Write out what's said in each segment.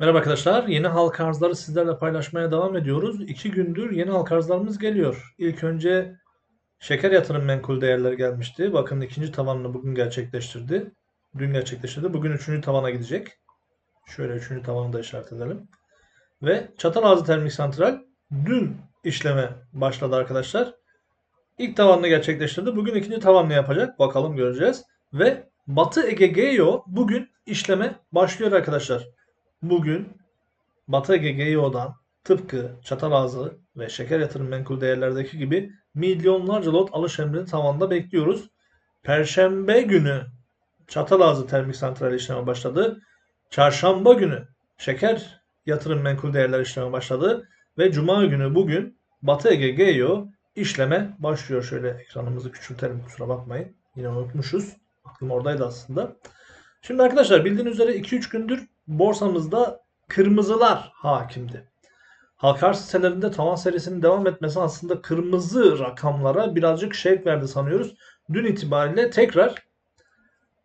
Merhaba arkadaşlar. Yeni halka arzları sizlerle paylaşmaya devam ediyoruz. İki gündür yeni halka arzlarımız geliyor. İlk önce şeker yatırım menkul değerleri gelmişti. Bakın ikinci tavanını bugün gerçekleştirdi. Dün gerçekleştirdi. Bugün üçüncü tavana gidecek. Şöyle üçüncü tavanı da işaret edelim. Ve Çatalazı Termik Santral dün işleme başladı arkadaşlar. İlk tavanını gerçekleştirdi. Bugün ikinci tavanını yapacak. Bakalım göreceğiz. Ve Batı Ege GEO bugün işleme başlıyor arkadaşlar. Bugün Batı Ege GEO'dan tıpkı Çatalazı ve şeker yatırım menkul değerlerdeki gibi milyonlarca lot alış emrini tavanda bekliyoruz. Perşembe günü Çatalazı Termik Santral işleme başladı. Çarşamba günü şeker yatırım menkul değerler işleme başladı. Ve Cuma günü bugün Batı Ege GEO işleme başlıyor. Şöyle ekranımızı küçültelim kusura bakmayın. Yine unutmuşuz. Aklım oradaydı aslında. Şimdi arkadaşlar bildiğiniz üzere 2-3 gündür borsamızda kırmızılar hakimdi. Halka arz sitelerinde tavan serisinin devam etmesi aslında kırmızı rakamlara birazcık şevk verdi sanıyoruz. Dün itibariyle tekrar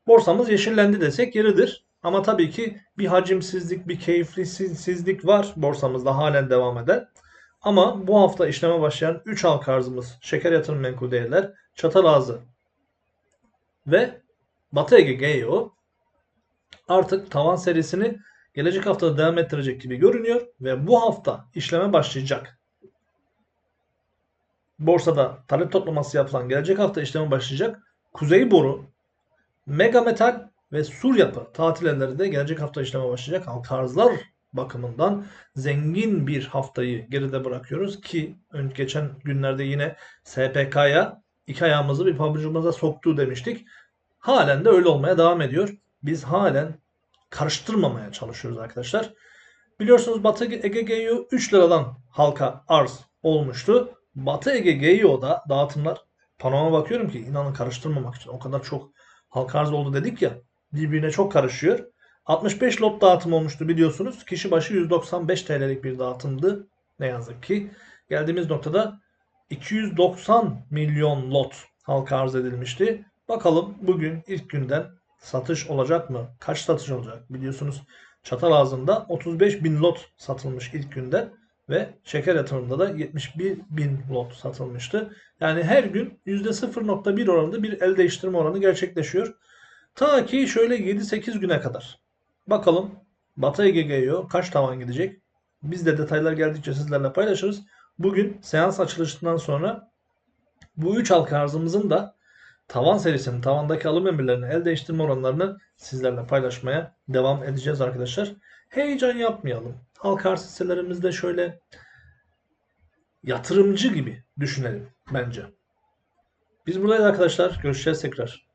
borsamız yeşillendi desek yeridir. Ama tabii ki bir hacimsizlik, bir keyiflisizlik var borsamızda halen devam eden. Ama bu hafta işleme başlayan 3 halka arzımız şeker yatırım menkul değerler, Çatalazı ve Batı Ege GEO artık tavan serisini gelecek hafta devam ettirecek gibi görünüyor ve bu hafta işleme başlayacak. Borsada talep toplaması yapılan gelecek hafta işleme başlayacak. Kuzey Boru, Mega Metal ve Sur Yapı tatil elleri de gelecek hafta işleme başlayacak. Halka arzlar bakımından zengin bir haftayı geride bırakıyoruz ki geçen günlerde yine SPK'ya iki ayağımızı bir pabucumuza soktu demiştik. Halen de öyle olmaya devam ediyor. Biz halen karıştırmamaya çalışıyoruz arkadaşlar. Biliyorsunuz Batı Ege GEO 3 liradan halka arz olmuştu. Batı Ege dağıtımlar panoma bakıyorum ki inanın karıştırmamak için o kadar çok halka arz oldu dedik ya birbirine çok karışıyor. 65 lot dağıtım olmuştu biliyorsunuz. Kişi başı 195 TL'lik bir dağıtımdı. Ne yazık ki. Geldiğimiz noktada 290 milyon lot halka arz edilmişti. Bakalım bugün ilk günden satış olacak mı? Kaç satış olacak? Biliyorsunuz Çatalazı'nda 35 bin lot satılmış ilk günden ve şeker yatırımında da 71 bin lot satılmıştı. Yani her gün %0.1 oranında bir el değiştirme oranı gerçekleşiyor. Ta ki şöyle 7-8 güne kadar. Bakalım Batı Ege GEO kaç tavan gidecek? Biz de detaylar geldikçe sizlerle paylaşırız. Bugün seans açılışından sonra bu 3 halka arzımızın da tavan serisinin tavandaki alım emirlerini el değiştirme oranlarını sizlerle paylaşmaya devam edeceğiz arkadaşlar. Heyecan yapmayalım. Halka arz hisselerimizde şöyle yatırımcı gibi düşünelim bence. Biz buradayız arkadaşlar. Görüşeceğiz tekrar.